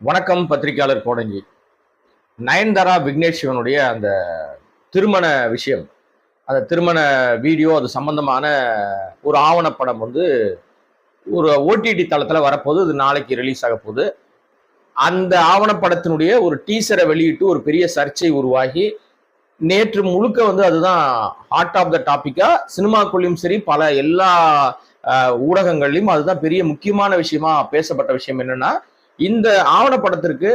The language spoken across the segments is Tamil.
வணக்கம் பத்திரிகையாளர் கோடஞ்சி நயன்தாரா விக்னேஷ் சிவனுடைய அந்த திருமண விஷயம் அந்த திருமண வீடியோ அது சம்பந்தமான ஒரு ஆவணப்படம் வந்து ஒரு ஓடிடி தளத்தில் வரப்போகுது. இது நாளைக்கு ரிலீஸ் ஆக போகுது. அந்த ஆவணப்படத்தினுடைய ஒரு டீசரை வெளியிட்டு ஒரு பெரிய சர்ச்சை உருவாகி நேற்று முழுக்க வந்து அதுதான் ஹார்ட் ஆஃப் த டாப்பிக்காக சினிமாக்குள்ளேயும் சரி பல எல்லா ஊடகங்கள்லையும் அதுதான் பெரிய முக்கியமான விஷயமா பேசப்பட்ட விஷயம் என்னன்னா இந்த ஆவணப்படத்திற்கு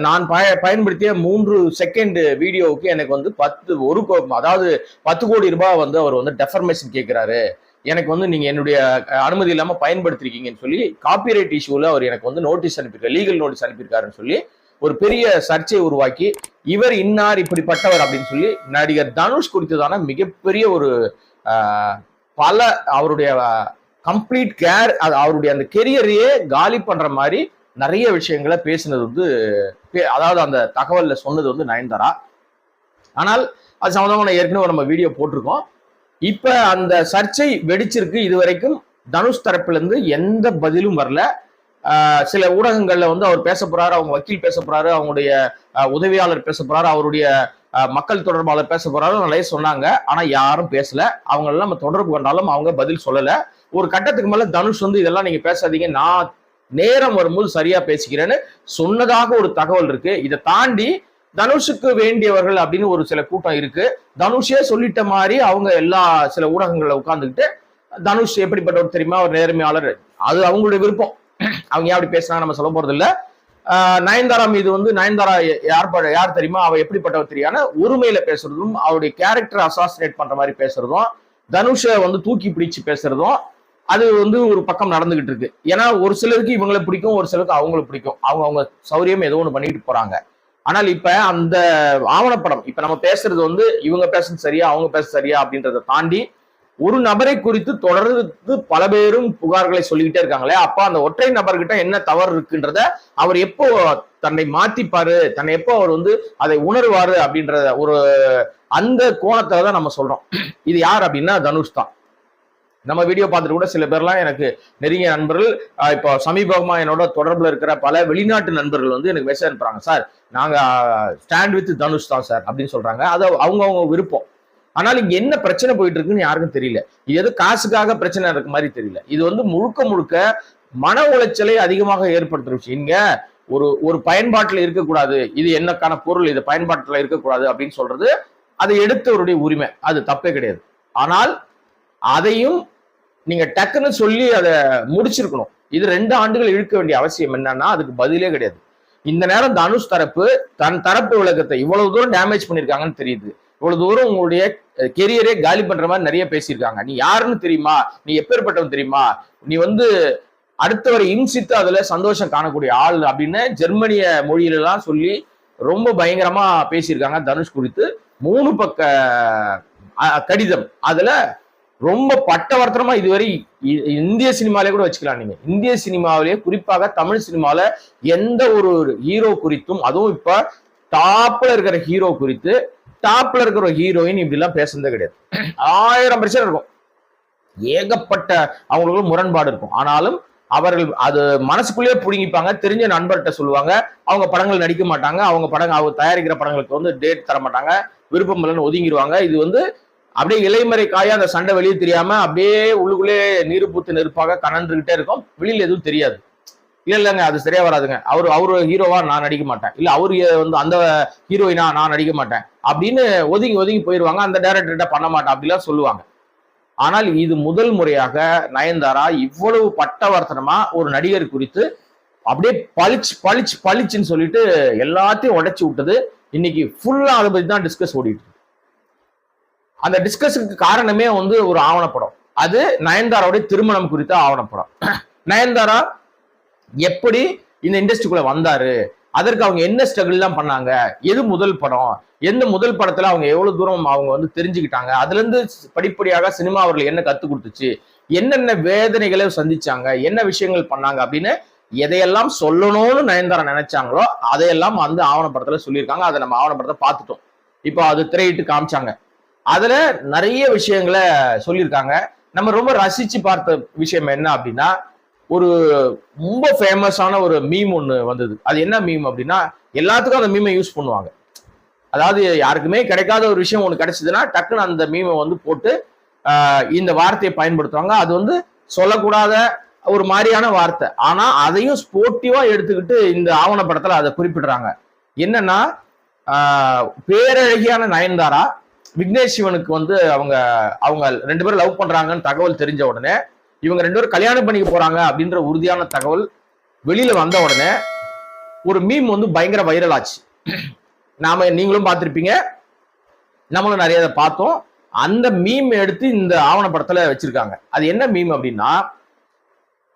நான் பய பயன்படுத்திய மூன்று செகண்ட் வீடியோவுக்கு எனக்கு வந்து பத்து ஒரு கோ- அதாவது பத்து கோடி ரூபாய் வந்து அவர் வந்து டெஃபர்மேஷன் கேட்குறாரு எனக்கு வந்து நீங்கள் என்னுடைய அனுமதி இல்லாமல் பயன்படுத்திருக்கீங்கன்னு சொல்லி காப்பிரைட் இஷ்யூவில் அவர் எனக்கு வந்து நோட்டீஸ் அனுப்பியிருக்காரு லீகல் நோட்டீஸ் அனுப்பியிருக்காருன்னு சொல்லி ஒரு பெரிய சர்ச்சையை உருவாக்கி இவர் இன்னார் இப்படிப்பட்டவர் அப்படின்னு சொல்லி நடிகர் தனுஷ் குறித்ததான மிகப்பெரிய ஒரு பல அவருடைய கம்ப்ளீட் கேர் அவருடைய அந்த கெரியரையே காலி பண்ற மாதிரி நிறைய விஷயங்களை பேசினது வந்து பே- அதாவது அந்த தகவல்ல சொன்னது வந்து நயன்தாரா. ஆனால் அது சம்மந்தமாக ஏற்கனவே நம்ம வீடியோ போட்டிருக்கோம். இப்ப அந்த சர்ச்சை வெடிச்சிருக்கு இதுவரைக்கும். தனுஷ் தரப்புல இருந்து எந்த பதிலும் வரல. ஆஹ் சில ஊடகங்கள்ல வந்து அவர் பேச போறாரு அவங்க வக்கீல் பேச போறாரு அவங்களுடைய உதவியாளர் பேச போறாரு அவருடைய மக்கள் தொடர்பாளர் பேச போறாரு நிறைய சொன்னாங்க. ஆனா யாரும் பேசல. அவங்களெல்லாம் நம்ம தொடர்பு கொண்டாலும் அவங்க பதில் சொல்லல. ஒரு கட்டத்துக்கு மேல தனுஷ் வந்து இதெல்லாம் நீங்க பேசாதீங்க. நான் நேரம் வரும்போது சரியா பேசிக்கிறேன்னு சொன்னதாக ஒரு தகவல் இருக்கு. இதை தாண்டி தனுஷுக்கு வேண்டியவர்கள் அப்படின்னு ஒரு சில கூட்டம் இருக்கு. தனுஷே சொல்லிட்ட மாதிரி அவங்க எல்லா சில ஊடகங்களில் உட்காந்துக்கிட்டு தனுஷ் எப்படிப்பட்டவர் தெரியுமா? ஒரு நேர்மையாளர். அது அவங்களுடைய விருப்பம். அவங்க ஏன் அப்படி பேசுனாங்க நம்ம சொல்ல போறது இல்லை நயன்தாரா மீது வந்து நயன்தாரா யார் ப- யார் தெரியுமா? அவ எப்படிப்பட்டவர் தெரியான உரிமையில பேசுறதும் அவருடைய கேரக்டர் அசாசினேட் பண்ற மாதிரி பேசுறதும் தனுஷை வந்து தூக்கி பிடிச்சு பேசுறதும் அது வந்து ஒரு பக்கம் நடந்துகிட்டு இருக்கு ஏன்னா ஒரு சிலருக்கு இவங்களை பிடிக்கும் ஒரு சிலருக்கு அவங்களை பிடிக்கும். அவங்க அவங்க சௌரியம் ஏதோ ஒன்று பண்ணிட்டு போறாங்க. ஆனால் இப்ப அந்த ஆவணப்படம் இப்ப நம்ம பேசுறது வந்து இவங்க பேசுறது சரியா அவங்க பேசுறது சரியா அப்படின்றத தாண்டி ஒரு நபரை குறித்து தொடர்ந்து பல பேரும் புகார்களை சொல்லிக்கிட்டே இருக்காங்களே அப்ப அந்த ஒற்றை நபர்கிட்ட என்ன தவறு இருக்குன்றத அவர் எப்போ தன்னை மாத்திப்பாரு தன்னை எப்போ அவர் வந்து அதை உணர்வாரு அப்படின்றத ஒரு அந்த கோணத்துல தான் நம்ம சொல்றோம். இது யார் அப்படின்னா தனுஷ் தான். நம்ம வீடியோ பார்த்துட்டு கூட சில பேர்லாம் எனக்கு நெருங்கிய நண்பர்கள் இப்போ சமீபமாக என்னோட தொடர்பில் இருக்கிற பல வெளிநாட்டு நண்பர்கள் வந்து எனக்கு மெசேஜ் அனுப்புறாங்க. சார் நாங்கள் ஸ்டாண்ட் வித் தனுஷ் தான் சார் அப்படின்னு சொல்றாங்க. அது அவங்கவுங்க விருப்பம். ஆனால் இங்க என்ன பிரச்சனை போயிட்டு இருக்குன்னு யாருக்கும் தெரியல. இது எது காசுக்காக பிரச்சனை இருக்க மாதிரி தெரியல. இது வந்து முழுக்க முழுக்க மன உளைச்சலை அதிகமாக ஏற்படுத்துற விஷயம் இங்க ஒரு ஒரு பயன்பாட்டில் இருக்கக்கூடாது. இது என்னக்கான பொருள்? இது பயன்பாட்டில் இருக்கக்கூடாது அப்படின்னு சொல்றது அதை எடுத்தவருடைய உரிமை. அது தப்பே கிடையாது. ஆனால் அதையும் நீங்க டக்குன்னு சொல்லி அதை முடிச்சிருக்கணும். இது ரெண்டு ஆண்டுகள் இழுக்க வேண்டிய அவசியம் என்னன்னா அதுக்கு பதிலே கிடையாது. இந்த நேரம் தனுஷ் தரப்பு தன் தரப்பு விளக்கத்தை இவ்வளவு தூரம் டேமேஜ் பண்ணிருக்காங்கன்னு தெரியுது. இவ்வளவு தூரம் உங்களுடைய கெரியரே காலி பண்ற மாதிரி நிறைய பேசியிருக்காங்க. நீ யாருன்னு தெரியுமா? நீ எப்பேற்பட்டவன் தெரியுமா? நீ வந்து அடுத்தவரை இம்சித்து அதுல சந்தோஷம் காணக்கூடிய ஆள் அப்படின்னு ஜெர்மனிய மொழியிலலாம் சொல்லி ரொம்ப பயங்கரமா பேசியிருக்காங்க தனுஷ் குறித்து. மூணு பக்க கடிதம். அதுல ரொம்ப பட்டவர்த்தனமா இதுவரை இந்திய சினிமாலே கூட வச்சுக்கலாம் நீங்க. இந்திய சினிமாவிலேயே குறிப்பாக தமிழ் சினிமாவில எந்த ஒரு ஹீரோ குறித்தும் அதுவும் இப்ப டாப்ல இருக்கிற ஹீரோ குறித்து டாப்ல இருக்கிற ஹீரோயின் இப்படி எல்லாம் பேசுனதே கிடையாது. ஆயிரம் பிரச்சனை இருக்கும். ஏகப்பட்ட அவங்களுக்கு முரண்பாடு இருக்கும். ஆனாலும் அவர்கள் அது மனசுக்குள்ளேயே புடுங்கிப்பாங்க. தெரிஞ்ச நண்பர்கிட்ட சொல்லுவாங்க. அவங்க படங்கள் நடிக்க மாட்டாங்க. அவங்க படங்கள் அவங்க தயாரிக்கிற படங்களுக்கு வந்து டேட் தர மாட்டாங்க விருப்பம் இல்லைன்னு ஒதுங்கிடுவாங்க இது வந்து அப்படியே இலைமறை காயா அந்த சண்டை வெளியே தெரியாம அப்படியே உள்ளுக்குள்ளே நீர் பூத்து நெருப்பாக கணன்றுகிட்டே இருக்கும். வெளியில எதுவும் தெரியாது. இல்ல இல்லைங்க அது சரியா வராதுங்க. அவரு அவரு ஹீரோவா நான் நடிக்க மாட்டேன். இல்ல அவரு வந்து அந்த ஹீரோயினா நான் நடிக்க மாட்டேன். அப்படின்னு ஒதுங்கி ஒதுங்கி போயிடுவாங்க அந்த டேரக்டர்கிட்ட பண்ண மாட்டேன். அப்படிலாம் சொல்லுவாங்க. ஆனால் இது முதல் முறையாக நயன்தாரா இவ்வளவு பட்டவர்த்தனமா ஒரு நடிகர் குறித்து அப்படியே பளிச்சு பளிச்சு பளிச்சுன்னு சொல்லிட்டு எல்லாத்தையும் உடைச்சு விட்டது. இன்னைக்கு ஃபுல்லா அதை பத்தி தான் டிஸ்கஸ் ஓடிட்டு அந்த டிஸ்கஸுக்கு காரணமே வந்து ஒரு ஆவணப்படம். அது நயன்தாராவுடைய திருமணம் குறித்த ஆவணப்படம். நயன்தாரா எப்படி இந்த இண்டஸ்ட்ரிக்குள்ள வந்தாரு? அதற்கு அவங்க என்ன ஸ்ட்ரகிள் எல்லாம் பண்ணாங்க? எது முதல் படம்? எந்த முதல் படத்துல அவங்க எவ்வளவு தூரம் அவங்க வந்து தெரிஞ்சுக்கிட்டாங்க? அதுல இருந்து படிப்படியாக சினிமா அவர்கள் என்ன கத்து கொடுத்துச்சு? என்னென்ன வேதனைகளை சந்திச்சாங்க? என்ன விஷயங்கள் பண்ணாங்க? அப்படின்னு எதையெல்லாம் சொல்லணும்னு நயன்தாரா நினைச்சாங்களோ அதையெல்லாம் அந்த ஆவணப்படத்துல சொல்லியிருக்காங்க. அதை நம்ம ஆவணப்படத்தை பார்த்துட்டோம். இப்போ அது திரையிட்டு காமிச்சாங்க. அதுல நிறைய விஷயங்களை சொல்லியிருக்காங்க. நம்ம ரொம்ப ரசிச்சு பார்த்த விஷயம் என்ன அப்படின்னா ஒரு ரொம்ப ஃபேமஸான ஒரு மீம் ஒன்று வந்தது. அது என்ன மீம் அப்படின்னா எல்லாத்துக்கும் அந்த மீமை யூஸ் பண்ணுவாங்க. அதாவது யாருக்குமே கிடைக்காத ஒரு விஷயம் ஒன்று கிடைச்சதுன்னா டக்குன்னு அந்த மீமை வந்து போட்டு இந்த வார்த்தையை பயன்படுத்துவாங்க. அது வந்து சொல்லக்கூடாத ஒரு மாதிரியான வார்த்தை. ஆனா அதையும் ஸ்போர்ட்டிவா எடுத்துக்கிட்டு இந்த ஆவணப்படத்துல அதை குறிப்பிடுறாங்க. என்னன்னா பேரழகியான நயன்தாரா விக்னேஷ் சிவனுக்கு வந்து அவங்க அவங்க ரெண்டு பேரும் லவ் பண்றாங்கன்னு தகவல் தெரிஞ்ச உடனே இவங்க ரெண்டு பேரும் கல்யாணம் பண்ணிக்க போறாங்க அப்படின்ற உறுதியான தகவல் வெளியில வந்த உடனே ஒரு மீம் வந்து பயங்கர வைரல் ஆச்சு. நாம நீங்களும் பார்த்துருப்பீங்க. நம்மளும் நிறைய அதை பார்த்தோம். அந்த மீம் எடுத்து இந்த ஆவணப்படத்துல வச்சிருக்காங்க. அது என்ன மீம் அப்படின்னா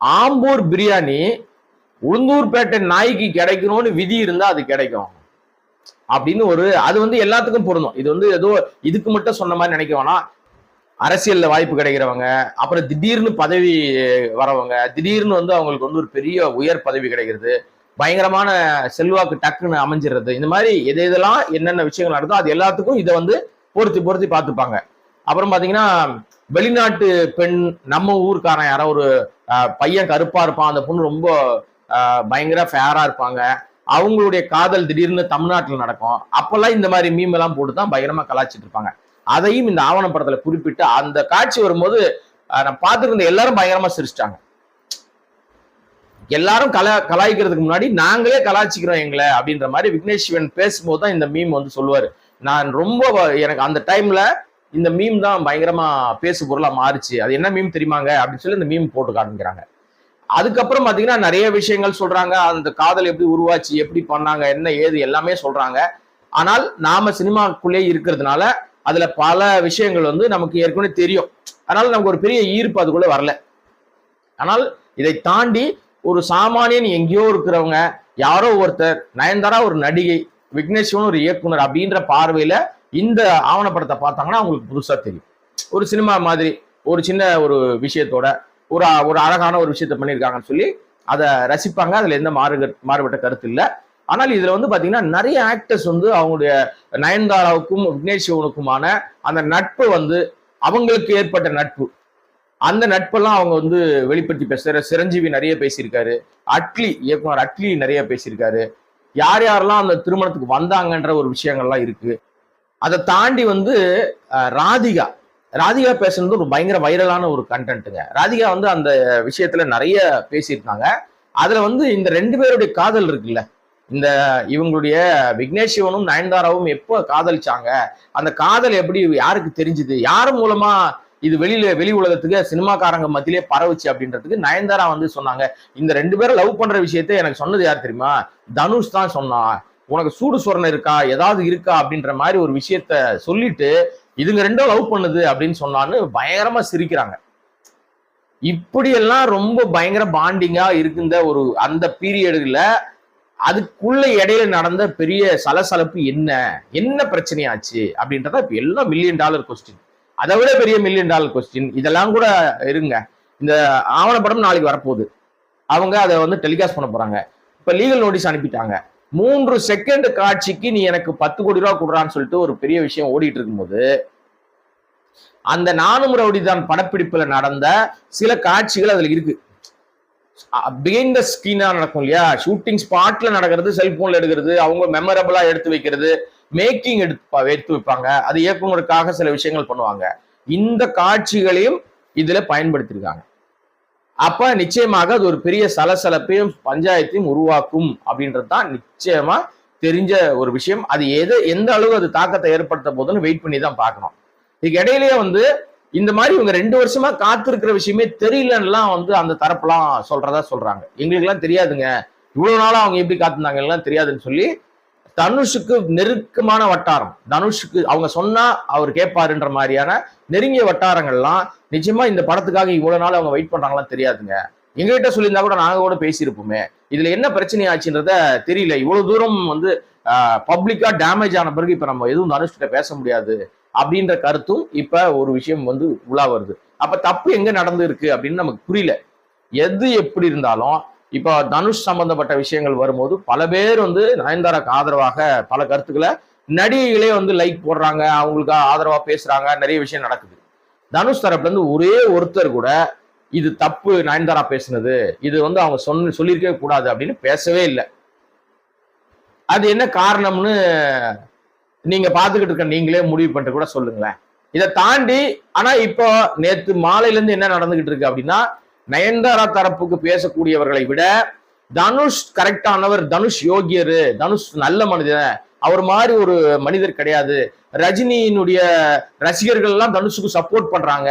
ஆம்பூர் பிரியாணி உளுந்தூர்பேட்டை நாய்க்கு கிடைக்கணும்னு விதி இருந்தா அது கிடைக்கும். அப்படின்னு ஒரு அது வந்து எல்லாத்துக்கும் பொருந்தும். இது வந்து ஏதோ இதுக்கு மட்டும் சொன்ன மாதிரி நினைக்க வேணாம். அரசியல்ல வாய்ப்பு கிடைக்கிறவங்க அப்புறம் திடீர்னு பதவி வரவங்க திடீர்னு வந்து அவங்களுக்கு வந்து ஒரு பெரிய உயர் பதவி கிடைக்கிறது பயங்கரமான செல்வாக்கு டக்குன்னு அமைஞ்சிடுறது இந்த மாதிரி எது எதெல்லாம் என்னென்ன விஷயங்கள் நடந்தோ அது எல்லாத்துக்கும் இதை வந்து பொருத்தி பொருத்தி பார்த்துப்பாங்க. அப்புறம் பாத்தீங்கன்னா வெளிநாட்டு பெண் நம்ம ஊருக்காரன் யாரோ ஒரு பையன் கருப்பா இருப்பான் அந்த பொண்ணு ரொம்ப ஆஹ், பயங்கர ஃபேரா இருப்பாங்க. அவங்களுடைய காதல் திடீர்னு தமிழ்நாட்டில் நடக்கும். அப்பெல்லாம் இந்த மாதிரி மீம் எல்லாம் போட்டு தான் பயங்கரமா கலாச்சிட்டு இருப்பாங்க. அதையும் இந்த ஆவணப்படத்துல குறிப்பிட்டு அந்த காட்சி வரும்போது நான் பார்த்துருந்த எல்லாரும் பயங்கரமா சிரிச்சிட்டாங்க. எல்லாரும் கலா கலாய்க்கிறதுக்கு முன்னாடி நாங்களே கலாய்ச்சிக்கிறோம் எங்களை அப்படின்ற மாதிரி விக்னேஷ் சிவன் பேசும்போது தான் இந்த மீம் வந்து சொல்லுவாரு. நான் ரொம்ப எனக்கு அந்த டைம்ல இந்த மீம் தான் பயங்கரமா பேசு பொருளா மாறுச்சு. அது என்ன மீம் தெரியுமாங்க? அப்படின்னு சொல்லி இந்த மீம் போட்டு காட்டுங்கிறாங்க அதுக்கப்புறம் பார்த்தீங்கன்னா நிறைய விஷயங்கள் சொல்றாங்க. அந்த காதல் எப்படி உருவாச்சு எப்படி பண்ணாங்க என்ன ஏது எல்லாமே சொல்றாங்க. ஆனால் நாம சினிமாக்குள்ளே இருக்கிறதுனால அதுல பல விஷயங்கள் வந்து நமக்கு ஏற்கனவே தெரியும். அதனால நமக்கு ஒரு பெரிய ஈர்ப்பு அதுக்குள்ள வரல. ஆனால் இதை தாண்டி ஒரு சாமானியன் எங்கேயோ இருக்கிறவங்க யாரோ ஒருத்தர் நயன்தாரா ஒரு நடிகை விக்னேஷ்வன் ஒரு இயக்குனர் அப்படின்ற பார்வையில இந்த ஆவணப்படத்தை பார்த்தாங்கன்னா அவங்களுக்கு புதுசா தெரியும். ஒரு சினிமா மாதிரி ஒரு சின்ன ஒரு விஷயத்தோட ஒரு ஒரு அழகான ஒரு விஷயத்த பண்ணியிருக்காங்கன்னு சொல்லி அதை ரசிப்பாங்க. அதுல எந்த மாறு மாறுபட்ட கருத்து இல்லை. ஆனால் இதுல வந்து பாத்தீங்கன்னா நிறைய ஆக்டர்ஸ் வந்து அவங்களுடைய நயன்தாராவுக்கும் விக்னேஷ் சிவனுக்குமான அந்த நட்பு வந்து அவங்களுக்கு ஏற்பட்ட நட்பு. அந்த நட்பெல்லாம் அவங்க வந்து வெளிப்படுத்தி பேசுற சிரஞ்சீவி நிறைய பேசியிருக்காரு. அட்லி இயக்குனர் அட்லி நிறைய பேசியிருக்காரு. யார் யாரெல்லாம் அந்த திருமணத்துக்கு வந்தாங்கன்ற ஒரு விஷயங்கள்லாம் இருக்கு. அதை தாண்டி வந்து ராதிகா. ராதிகா பேசுனது ஒரு பயங்கர வைரலான ஒரு கண்டென்ட்டுங்க ராதிகா வந்து அந்த விஷயத்துல நிறைய பேசியிருக்காங்க. அதுல வந்து இந்த ரெண்டு பேருடைய காதல் இருக்குல்ல இந்த இவங்களுடைய விக்னேஷ் சிவனும் நயன்தாராவும் எப்போ காதலிச்சாங்க அந்த காதல் எப்படி யாருக்கு தெரிஞ்சுது யார் மூலமா இது வெளியில வெளி உலகத்துக்கு சினிமாக்காரங்க மத்தியிலே பரவுச்சு அப்படின்றதுக்கு நயன்தாரா வந்து சொன்னாங்க. இந்த ரெண்டு பேரும் லவ் பண்ற விஷயத்த எனக்கு சொன்னது யார் தெரியுமா? தனுஷ் தான் சொன்னான். உனக்கு சூடு சொரணை இருக்கா? ஏதாவது இருக்கா? அப்படின்ற மாதிரி ஒரு விஷயத்த சொல்லிட்டு இதுங்க ரெண்டும் லவ் பண்ணுது அப்படின்னு சொன்னான்னு பயங்கரமா சிரிக்கிறாங்க. இப்படியெல்லாம் ரொம்ப பயங்கர பாண்டிங்கா இருக்கிற ஒரு அந்த பீரியடுல அதுக்குள்ள இடையில நடந்த பெரிய சலசலப்பு என்ன? என்ன பிரச்சனையாச்சு? அப்படின்றத இப்ப எல்லாம் மில்லியன் டாலர் கொஸ்டின் அதை விட பெரிய மில்லியன் டாலர் கொஸ்டின் இதெல்லாம் கூட இருங்க. இந்த ஆவணப்படம் நாளைக்கு வரப்போகுது. அவங்க அதை வந்து டெலிகாஸ்ட் பண்ண போறாங்க. இப்ப லீகல் நோட்டீஸ் அனுப்பிட்டாங்க. மூன்று செகண்ட் காட்சிக்கு நீ எனக்கு பத்து கோடி ரூபா கொடுறான்னு சொல்லிட்டு ஒரு பெரிய விஷயம் ஓடிட்டு இருக்கும்போது அந்த நானும் ரவுடிதான் படப்பிடிப்புல நடந்த சில காட்சிகள் அதுல இருக்கு. பிகைன் த ஸ்கிரீனா நடக்கும் இல்லையா? ஷூட்டிங் ஸ்பாட்ல நடக்கிறது செல்போன்ல எடுக்கிறது அவங்க மெமரபிளா எடுத்து வைக்கிறது மேக்கிங் எடுத்து எடுத்து வைப்பாங்க. அது இயக்குனருக்காக சில விஷயங்கள் பண்ணுவாங்க. இந்த காட்சிகளையும் இதுல பயன்படுத்தியிருக்காங்க அப்ப நிச்சயமாக அது ஒரு பெரிய சலசலப்பையும் பஞ்சாயத்தையும் உருவாக்கும் அப்படின்றது தான் நிச்சயமா தெரிஞ்ச ஒரு விஷயம். அது எது எந்த அளவு அது தாக்கத்தை ஏற்படுத்த போதுன்னு வெயிட் பண்ணி தான் பார்க்கணும். இதுக்கு இடையிலேயே வந்து இந்த மாதிரி இவங்க ரெண்டு வருஷமா காத்திருக்கிற விஷயமே தெரியலன்னுலாம் வந்து அந்த தரப்புலாம் சொல்றதா சொல்றாங்க. எங்களுக்குலாம் தெரியாதுங்க. இவ்வளவு நாளா அவங்க எப்படி காத்திருந்தாங்க எல்லாம் தெரியாதுன்னு சொல்லி தனுஷுக்கு நெருக்கமான வட்டாரம். தனுஷுக்கு அவங்க சொன்னா அவர் கேட்பாருன்ற மாதிரியான நெருங்கிய வட்டாரங்கள்லாம் நிச்சயமா இந்த படத்துக்காக இவ்வளவு நாள் அவங்க வெயிட் பண்றாங்களாம் தெரியாதுங்க. எங்ககிட்ட சொல்லியிருந்தா கூட நாங்க கூட பேசியிருப்போமே. இதுல என்ன பிரச்சனை ஆச்சுன்றத தெரியல. இவ்வளவு தூரம் வந்து பப்ளிக்கா டேமேஜ் ஆன பிறகு இப்ப நம்ம எதுவும் தனுஷ்கிட்ட பேச முடியாது. அப்படின்ற கருத்தும் இப்ப ஒரு விஷயம் வந்து உலா வருது. அப்ப தப்பு எங்க நடந்து இருக்கு அப்படின்னு நமக்கு புரியல. எது எப்படி இருந்தாலும் இப்போ தனுஷ் சம்பந்தப்பட்ட விஷயங்கள் வரும்போது பல பேர் வந்து நயன்தாராக்கு ஆதரவாக பல கருத்துக்களை நடிகைகளே வந்து லைக் போடுறாங்க அவங்களுக்கு ஆதரவா பேசுறாங்க நிறைய விஷயம் நடக்குது. தனுஷ் தரப்புல இருந்து ஒரே ஒருத்தர் கூட இது தப்பு நயன்தாரா பேசுனது இது வந்து அவங்க சொன்ன சொல்லியிருக்கவே கூடாது அப்படின்னு பேசவே இல்லை. அது என்ன காரணம்னு நீங்க பார்த்துக்கிட்டு இருக்க நீங்களே முடிவு பண்ணிட்டு கூட சொல்லுங்களேன். இதை தாண்டி ஆனா இப்போ நேத்து மாலையில இருந்து என்ன நடந்துகிட்டு இருக்கு அப்படின்னா நயன்தாரா தரப்புக்கு பேசக்கூடியவர்களை விட தனுஷ் கரெக்டானவர் தனுஷ் யோகியர் தனுஷ் நல்ல மனிதன். அவர் மாதிரி ஒரு மனிதர் கிடையாது. ரஜினியினுடைய ரசிகர்கள் எல்லாம் தனுஷுக்கு சப்போர்ட் பண்றாங்க.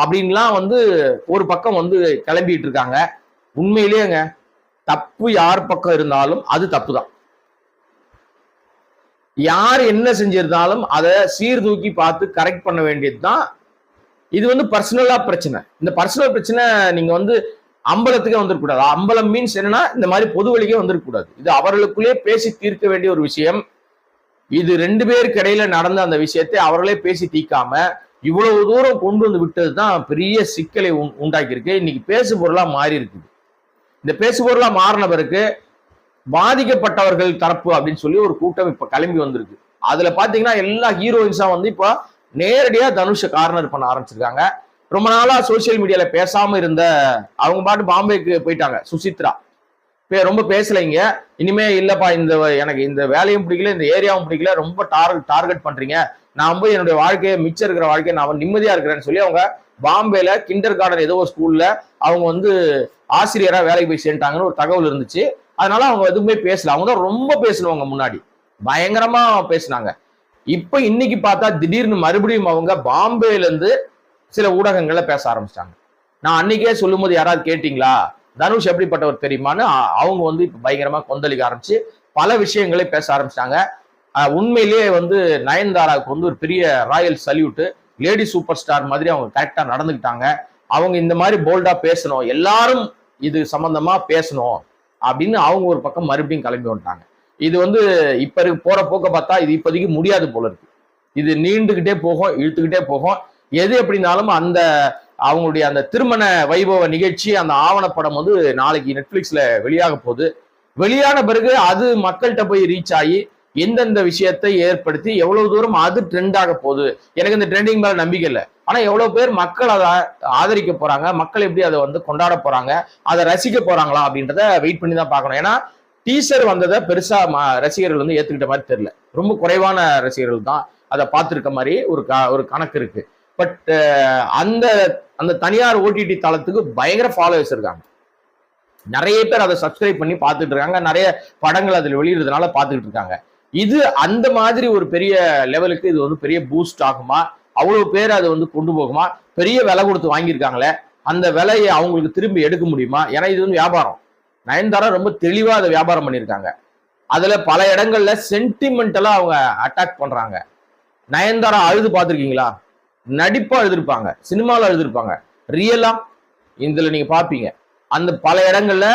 அப்படின்லாம் வந்து ஒரு பக்கம் வந்து கிளம்பிட்டு இருக்காங்க. உண்மையிலேயேங்க தப்பு யார் பக்கம் இருந்தாலும் அது தப்பு தான் யார் என்ன செஞ்சிருந்தாலும் அதை சீர்தூக்கி பார்த்து கரெக்ட் பண்ண வேண்டியது தான் இது வந்து பர்சனலா பிரச்சனை. இந்த பர்சனல் பிரச்சனை நீங்க வந்து அம்பலத்துக்கே வந்துடக்கூடாது அம்பலம் மீன்ஸ் என்னன்னா இந்த மாதிரி பொது வழிக்கே வந்துடக்கூடாது இது அவர்களுக்குள்ளே பேசி தீர்க்க வேண்டிய ஒரு விஷயம். இது ரெண்டு பேருக்கு இடையில நடந்த அந்த விஷயத்தை அவர்களே பேசி தீர்க்காம இவ்வளவு தூரம் கொண்டு வந்து விட்டது தான் பெரிய சிக்கலை உண்டாக்கியிருக்கு. இன்னைக்கு பேசு பொருளா மாறி இருக்குது இந்த பேசு பொருளா மாறின பிறகு பாதிக்கப்பட்டவர்கள் தரப்பு அப்படின்னு சொல்லி ஒரு கூட்டம் இப்ப கிளம்பி வந்திருக்கு. அதுல பாத்தீங்கன்னா எல்லா ஹீரோயின்ஸா வந்து இப்போ நேரடியா தனுஷை கார்னர் பண்ண ஆரம்பிச்சிருக்காங்க. ரொம்ப நாளா சோஷியல் மீடியால பேசாம இருந்த அவங்க பாட்டு பாம்பேக்கு போயிட்டாங்க. சுசித்ரா. பே- ரொம்ப பேசலைங்க. இனிமே இல்லப்பா இந்த எனக்கு இந்த வேலையும் பிடிக்கல இந்த ஏரியாவும் பிடிக்கல ரொம்ப டார்கெட் டார்கெட் பண்றீங்க. நான் போய் என்னுடைய வாழ்க்கையை மிச்சம் இருக்கிற வாழ்க்கையை நான் நிம்மதியா இருக்கிறேன்னு சொல்லி அவங்க பாம்பேல கிண்டர் கார்டன் ஏதோ ஒரு ஸ்கூல்ல அவங்க வந்து ஆசிரியரா வேலைக்கு போய் சேர்ந்துட்டாங்கன்னு ஒரு தகவல் இருந்துச்சு. அதனால அவங்க எதுவுமே பேசல. அவங்க தான் ரொம்ப பேசினவங்க முன்னாடி. பயங்கரமா பேசினாங்க. இப்ப இன்னைக்கு பார்த்தா திடீர்னு மறுபடியும் அவங்க பாம்பேல இருந்து சில ஊடகங்கள்ல பேச ஆரம்பிச்சிட்டாங்க. நான் அன்னைக்கே சொல்லும்போது யாராவது கேட்டீங்களா? தனுஷ் எப்படிப்பட்டவர் தெரியுமான்னு அவங்க வந்து இப்ப பயங்கரமா கொந்தளிக்க ஆரம்பிச்சு பல விஷயங்களை பேச ஆரம்பிச்சிட்டாங்க. உண்மையிலேயே வந்து நயன்தாராவுக்கு வந்து ஒரு பெரிய royal salute lady super star மாதிரி அவங்க கரெக்டா நடந்துக்கிட்டாங்க. அவங்க இந்த மாதிரி போல்டா பேசணும். எல்லாரும் இது சம்பந்தமா பேசணும். அப்படின்னு அவங்க ஒரு பக்கம் மறுபடியும் கிளம்பி வந்துட்டாங்க. இது வந்து இப்ப இருக்கு போற போக்க பார்த்தா இது இப்போதைக்கு முடியாது போல இருக்கு. இது நீண்டுகிட்டே போகும் இழுத்துக்கிட்டே போகும். எது எப்படினாலும் அந்த அவங்களுடைய அந்த திருமண வைபவ நிகழ்ச்சி அந்த ஆவணப்படம் வந்து நாளைக்கு நெட்ஃபிளிக்ஸ்ல வெளியாக போகுது. வெளியான பிறகு அது மக்கள்கிட்ட போய் ரீச் ஆகி எந்தெந்த விஷயத்தை ஏற்படுத்தி எவ்வளவு தூரம் அது ட்ரெண்ட் ஆக போகுது. எனக்கு இந்த ட்ரெண்டிங் மேல நம்பிக்கை இல்லை. ஆனா எவ்வளவு பேர் மக்கள் அதை ஆதரிக்க போறாங்க? மக்கள் எப்படி அதை வந்து கொண்டாட போறாங்க? அதை ரசிக்க போறாங்களா? அப்படின்றத வெயிட் பண்ணி தான் பார்க்கணும். ஏன்னா டீசர் வந்ததை பெருசா ம- ரசிகர்கள் வந்து ஏத்துக்கிட்ட மாதிரி தெரியல. ரொம்ப குறைவான ரசிகர்கள் தான் அதை பார்த்துருக்க மாதிரி ஒரு க ஒரு கணக்கு இருக்கு. பட் அந்த அந்த தனியார் ஓடிடி தளத்துக்கு பயங்கர ஃபாலோவர்ஸ் இருக்காங்க. நிறைய பேர் அதை சப்ஸ்கிரைப் பண்ணி பார்த்துட்டு இருக்காங்க. நிறைய படங்கள் அதில் வெளியிடுறதுனால பார்த்துக்கிட்டு இருக்காங்க. இது அந்த மாதிரி ஒரு பெரிய லெவலுக்கு இது வந்து பெரிய பூஸ்ட் ஆகுமா? அவ்வளவு பேர் அதை வந்து கொண்டு போகுமா? பெரிய விலை கொடுத்து வாங்கியிருக்காங்களே அந்த விலையை அவங்களுக்கு திரும்பி எடுக்க முடியுமா? ஏன்னா இது வந்து வியாபாரம். நயன்தாரா ரொம்ப தெளிவாக அதை வியாபாரம் பண்ணியிருக்காங்க. அதில் பல இடங்கள்ல சென்டிமெண்டலாக அவங்க அட்டாக் பண்ணுறாங்க நயன்தாரா அழுது பார்த்துருக்கீங்களா? நடிப்பாக எழுதிருப்பாங்க சினிமாவில் எழுதிருப்பாங்க ரியலாக இதில் நீங்கள் பார்ப்பீங்க. அந்த பல இடங்கள்ல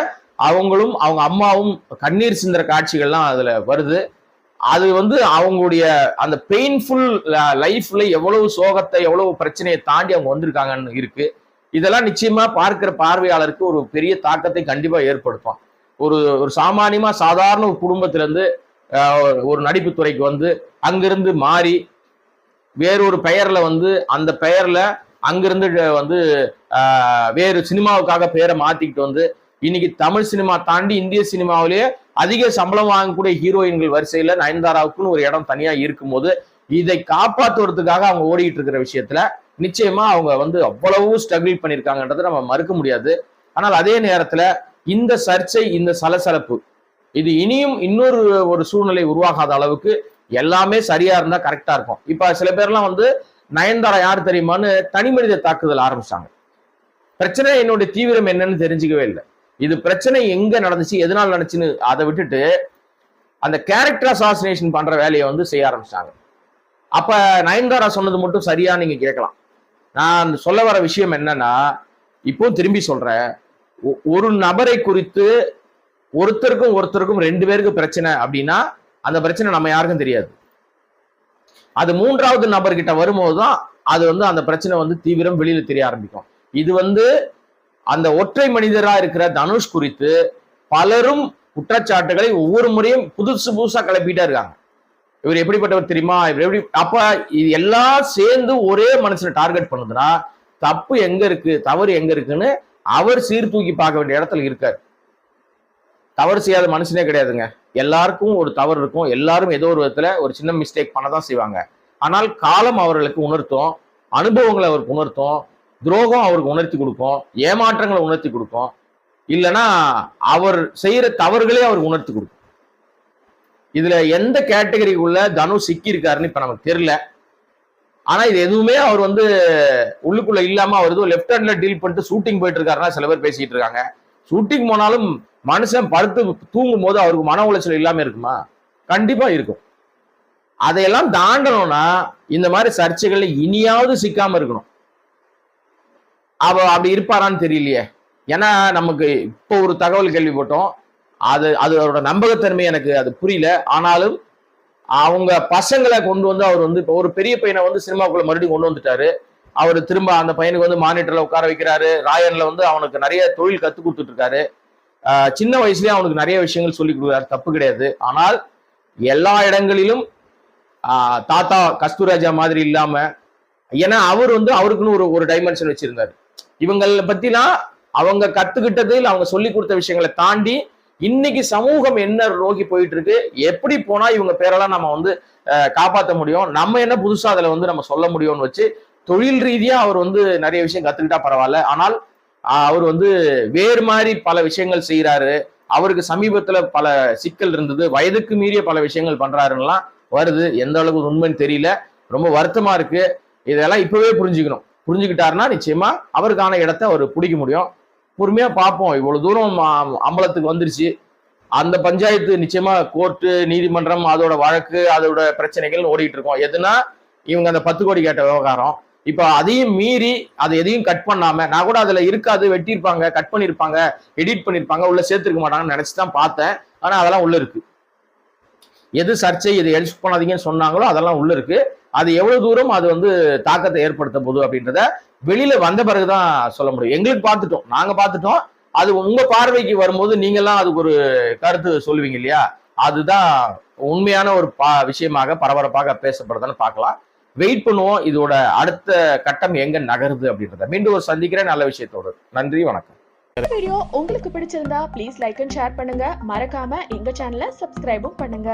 அவங்களும் அவங்க அம்மாவும் கண்ணீர் சிந்துற காட்சிகள்லாம் அதில் வருது. அது வந்து அவங்களுடைய அந்த பெயின்ஃபுல் லைஃப்ல எவ்வளவு சோகத்தை எவ்வளவு பிரச்சனையை தாண்டி அவங்க வந்திருக்காங்கன்னு இருக்கு. இதெல்லாம் நிச்சயமா பார்க்கிற பார்வையாளருக்கு ஒரு பெரிய தாக்கத்தை கண்டிப்பா ஏற்படுத்தும். ஒரு ஒரு சாமானியமா சாதாரண ஒரு குடும்பத்திலிருந்து ஒரு நடிப்பு துறைக்கு வந்து அங்கிருந்து மாறி வேறொரு பெயர்ல வந்து அந்த பெயர்ல அங்கிருந்து வந்து வேறு சினிமாவுக்காக பெயரை மாத்திக்கிட்டு வந்து இன்னைக்கு தமிழ் சினிமா தாண்டி இந்திய சினிமாவிலேயே அதிக சம்பளம் வாங்கக்கூடிய ஹீரோயின்கள் வரிசையில நயன்தாராவுக்குன்னு ஒரு இடம் தனியா இருக்கும்போது இதை காப்பாற்றுவதுக்காக அவங்க ஓடிட்டு இருக்கிற விஷயத்துல நிச்சயமா அவங்க வந்து அவ்வளவு ஸ்ட்ரகிள் பண்ணியிருக்காங்கன்றதை நம்ம மறுக்க முடியாது. ஆனால் அதே நேரத்துல இந்த சர்ச்சை இந்த சலசலப்பு இது இனியும் இன்னொரு ஒரு சூழ்நிலை உருவாகாத அளவுக்கு எல்லாமே சரியா இருந்தா கரெக்டா இருக்கும். இப்ப சில பேர்லாம் வந்து நயன்தாரா யார் தெரியுமான்னு தனி மனித தாக்குதல் ஆரம்பிச்சாங்க. பிரச்சனை என்னுடைய தீவிரம் என்னன்னு தெரிஞ்சுக்கவே இல்லை. இது பிரச்சனை எங்க நடந்துச்சு எதனால நடந்துச்சுன்னு அதை விட்டுட்டு அந்த கேரக்டர் அசாசினேஷன் பண்ற வேலையை வந்து செய்ய ஆரம்பிச்சாங்க அப்ப நயன்தாரா சொன்னது மட்டும் சரியா நீங்க கேட்கலாம். நான் சொல்ல வர விஷயம் என்னன்னா இப்போ திரும்பி சொல்றேன். ஒ- ஒரு நபரை குறித்து ஒருத்தருக்கும் ஒருத்தருக்கும் ரெண்டு பேருக்கு பிரச்சனை அப்படின்னா அந்த பிரச்சனை நம்ம யாருக்கும் தெரியாது. அது மூன்றாவது நபர்கிட்ட வரும்போது தான் அது வந்து அந்த பிரச்சனை வந்து தீவிரம் வெளியில தெரிய ஆரம்பிக்கும். இது வந்து அந்த ஒற்றை மனிதரா இருக்கிற தனுஷ் குறித்து பலரும் குற்றச்சாட்டுகளை ஒவ்வொரு முறையும் புதுசு புதுசா கிளப்பிட்டே இருக்காங்க. இவர் எப்படிப்பட்டவர் தெரியுமா? இவர் எப்படி அப்ப இது எல்லாம் சேர்ந்து ஒரே மனுஷனை டார்கெட் பண்ணுதுன்னா தப்பு எங்க இருக்கு தவறு எங்க இருக்குன்னு அவர் சீர்தூக்கி பார்க்க வேண்டிய இடத்துல இருக்கார். தவறு செய்யாத மனுஷனே கிடையாதுங்க. எல்லாருக்கும் ஒரு தவறு இருக்கும். எல்லாரும் ஏதோ ஒரு விதத்துல ஒரு சின்ன மிஸ்டேக் பண்ண தான் செய்வாங்க. ஆனால் காலம் அவர்களுக்கு உணர்த்தும். அனுபவங்களை அவருக்கு உணர்த்தும். துரோகம் அவருக்கு உணர்த்தி கொடுக்கும் ஏமாற்றங்களை உணர்த்தி கொடுக்கும் இல்லைன்னா அவர் செய்யற தவறுகளே அவருக்கு உணர்த்தி கொடுக்கும். இதுல எந்த கேட்டகரிக்குள்ள தனு சிக்கி இருக்காருன்னு இப்ப நமக்கு தெரியல. ஆனா இது எதுவுமே அவர் வந்து உள்ளுக்குள்ள இல்லாம அவர் எதுவும் லெஃப்ட் ஹேண்ட்ல டீல் பண்ணிட்டு ஷூட்டிங் போயிட்டு இருக்காருன்னா சில பேர் பேசிட்டு இருக்காங்க. ஷூட்டிங் போனாலும் மனுஷன் படுத்து தூங்கும் போது அவருக்கு மன உளைச்சல் இல்லாம இருக்குமா? கண்டிப்பா இருக்கும். அதையெல்லாம் தாண்டணும்னா இந்த மாதிரி சர்ச்சைகளில் இனியாவது சிக்காம இருக்கணும். அவ அப்படி இருப்பாரான்னு தெரியலையே. ஏன்னா நமக்கு இப்போ ஒரு தகவல் கேள்விப்பட்டோம். அது அதோட நம்பகத்தன்மை எனக்கு அது புரியல. ஆனாலும் அவங்க பசங்களை கொண்டு வந்து அவர் வந்து இப்போ ஒரு பெரிய பையனை வந்து சினிமாக்குள்ள மறுபடியும் கொண்டு வந்துட்டாரு. அவர் திரும்ப அந்த பையனுக்கு வந்து மானிட்டர்ல உட்கார வைக்கிறாரு. ராயன்ல வந்து அவனுக்கு நிறைய தொழில் கத்து கொடுத்துட்டு இருக்காரு சின்ன வயசுலயே அவனுக்கு நிறைய விஷயங்கள் சொல்லி கொடுக்குறாரு. தப்பு கிடையாது. ஆனால் எல்லா இடங்களிலும் தாத்தா கஸ்தூராஜா மாதிரி இல்லாம ஏன்னா அவர் வந்து அவருக்குன்னு ஒரு ஒரு டைமென்ஷன் வச்சிருந்தாரு. இவங்கள பத்திலாம் அவங்க கத்துக்கிட்டது இல்ல அவங்க சொல்லி கொடுத்த விஷயங்களை தாண்டி இன்னைக்கு சமூகம் என்ன நோக்கி போயிட்டு இருக்கு எப்படி போனா இவங்க பேரெல்லாம் நம்ம வந்து அஹ், காப்பாத்த முடியும் நம்ம என்ன புதுசா அதுல வந்து நம்ம சொல்ல முடியும்னு வச்சு தொழில் ரீதியா அவர் வந்து நிறைய விஷயம் கத்துக்கிட்டா பரவாயில்ல. ஆனால் அவர் வந்து வேறு மாதிரி பல விஷயங்கள் செய்யறாரு அவருக்கு சமீபத்துல பல சிக்கல் இருந்தது. வயதுக்கு மீறிய பல விஷயங்கள் பண்றாருலாம் வருது. எந்த அளவுக்கு உண்மைன்னு தெரியல. ரொம்ப வருத்தமா இருக்கு. இதெல்லாம் இப்பவே புரிஞ்சுக்கணும். புரிஞ்சுக்கிட்டாருன்னா நிச்சயமா அவருக்கான இடத்த அவர் பிடிக்க முடியும். பொறுமையா பார்ப்போம். இவ்வளவு தூரம் அம்பலத்துக்கு வந்துருச்சு. அந்த பஞ்சாயத்து நிச்சயமா கோர்ட்டு நீதிமன்றம் அதோட வழக்கு அதோட பிரச்சனைகள் ஓடிட்டு இருக்கோம். எதுனா இவங்க அந்த பத்து கோடி கேட்ட விவகாரம். இப்போ அதையும் மீறி அதை எதையும் கட் பண்ணாம நான் கூட அதுல இருக்காது வெட்டியிருப்பாங்க கட் பண்ணியிருப்பாங்க எடிட் பண்ணியிருப்பாங்க உள்ள சேர்த்திருக்க மாட்டாங்கன்னு நினைச்சுதான் பார்த்தேன். ஆனா அதெல்லாம் உள்ள இருக்கு. எது சர்ச்சை எது எடிட் பண்ணாதீங்கன்னு சொன்னாங்களோ அதெல்லாம் உள்ள இருக்கு. அது எவ்வளவு தூரம் அது வந்து தாக்கத்தை ஏற்படுத்த போகுது அப்படின்றத வெளியில வந்த பிறகுதான் சொல்ல முடியும். எங்களுக்கு பார்த்துட்டோம். நாங்க பார்த்துட்டோம். அது உங்க பார்வைக்கு வரும்போது நீங்கெல்லாம் அதுக்கு ஒரு கருத்து சொல்லுவீங்க இல்லையா? அதுதான் உண்மையான ஒரு பா விஷயமாக பரபரப்பாக பேசப்படுதுன்னு பார்க்கலாம். வெயிட் பண்ணுவோம். இதோட அடுத்த கட்டம் எங்க நகருது அப்படின்றத. மீண்டும் ஒரு சந்திக்கிறேன். நல்ல விஷயத்தோடு. நன்றி. வணக்கம். வீடியோ உங்களுக்கு பிடிச்சிருந்தா ப்ளீஸ் லைக் அண்ட் ஷேர் பண்ணுங்க. மறக்காம எங்க சேனலை சப்ஸ்கிரைபும் பண்ணுங்க.